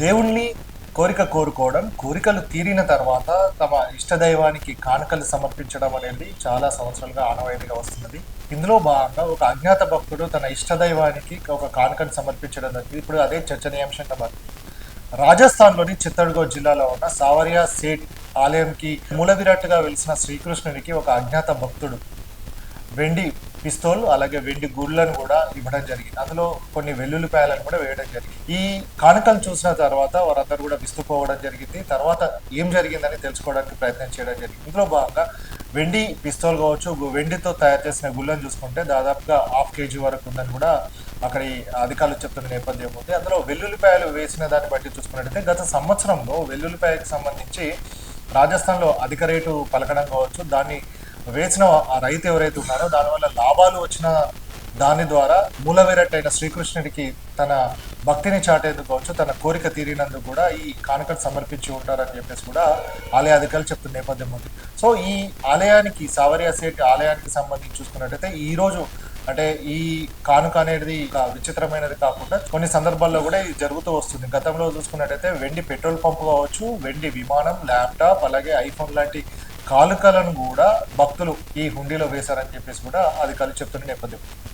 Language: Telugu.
దేవుణ్ణి కోరిక కోరుకోవడం కోరికలు తీరిన తర్వాత తమ ఇష్టదైవానికి కానుకలు సమర్పించడం అనేది చాలా సంవత్సరాలుగా ఆనవాయితీగా వస్తున్నది. ఇందులో భాగంగా ఒక అజ్ఞాత భక్తుడు తన ఇష్టదైవానికి ఒక కానుకను సమర్పించడం జరిగింది. ఇప్పుడు అదే చర్చనీయాంశంగా మారింది రాజస్థాన్లోని చిత్తడ్గఢ్ జిల్లాలో ఉన్న సావరియా సేట్ ఆలయంకి మూల విరాట్గా వెలిసిన శ్రీకృష్ణునికి ఒక అజ్ఞాత భక్తుడు వెండి పిస్తోల్ అలాగే వెండి గుళ్ళను కూడా ఇవ్వడం జరిగింది. అందులో కొన్ని వెల్లుల్లిపాయలను కూడా వేయడం జరిగింది. ఈ కానుకలు చూసిన తర్వాత వారందరూ కూడా విస్తుపోవడం జరిగింది. తర్వాత ఏం జరిగిందని తెలుసుకోవడానికి ప్రయత్నం చేయడం జరిగింది. ఇందులో భాగంగా వెండి పిస్తోల్ కావచ్చు వెండితో తయారు చేసిన గుళ్ళను చూసుకుంటే దాదాపుగా హాఫ్ కేజీ వరకు ఉందని కూడా అక్కడి అధికారులు చెప్తున్న నేపథ్యం ఉంది. అందులో వెల్లుల్లిపాయలు వేసిన దాన్ని బట్టి చూసుకున్నట్టయితే గత సంవత్సరంలో వెల్లుల్లిపాయకి సంబంధించి రాజస్థాన్లో అధిక రేటు పలకడం కావచ్చు. దాన్ని వేసిన ఆ రైతు ఎవరైతే ఉన్నారో దానివల్ల లాభాలు వచ్చిన దాని ద్వారా మూలవేరట్టైన శ్రీకృష్ణుడికి తన భక్తిని చాటేందుకు కావచ్చు తన కోరిక తీరినందుకు కూడా ఈ కానుకలు సమర్పించి ఉంటారని చెప్పేసి కూడా ఆలయ అధికారులు చెప్తున్న నేపథ్యం ఉంది. సో ఈ ఆలయానికి సావరియా సేట్ ఆలయానికి సంబంధించి చూసుకున్నట్టయితే ఈ రోజు అంటే ఈ కానుక అనేది ఇక విచిత్రమైనది కాకుండా కొన్ని సందర్భాల్లో కూడా ఇది జరుగుతూ వస్తుంది. గతంలో చూసుకున్నట్టయితే వెండి పెట్రోల్ పంప్ కావచ్చు వెండి విమానం ల్యాప్టాప్ అలాగే ఐఫోన్ లాంటి కానుకలను కూడా భక్తులు ఈ హుండీలో వేశారని చెప్పేసి కూడా అధికారులు చెప్తున్న నేపథ్యం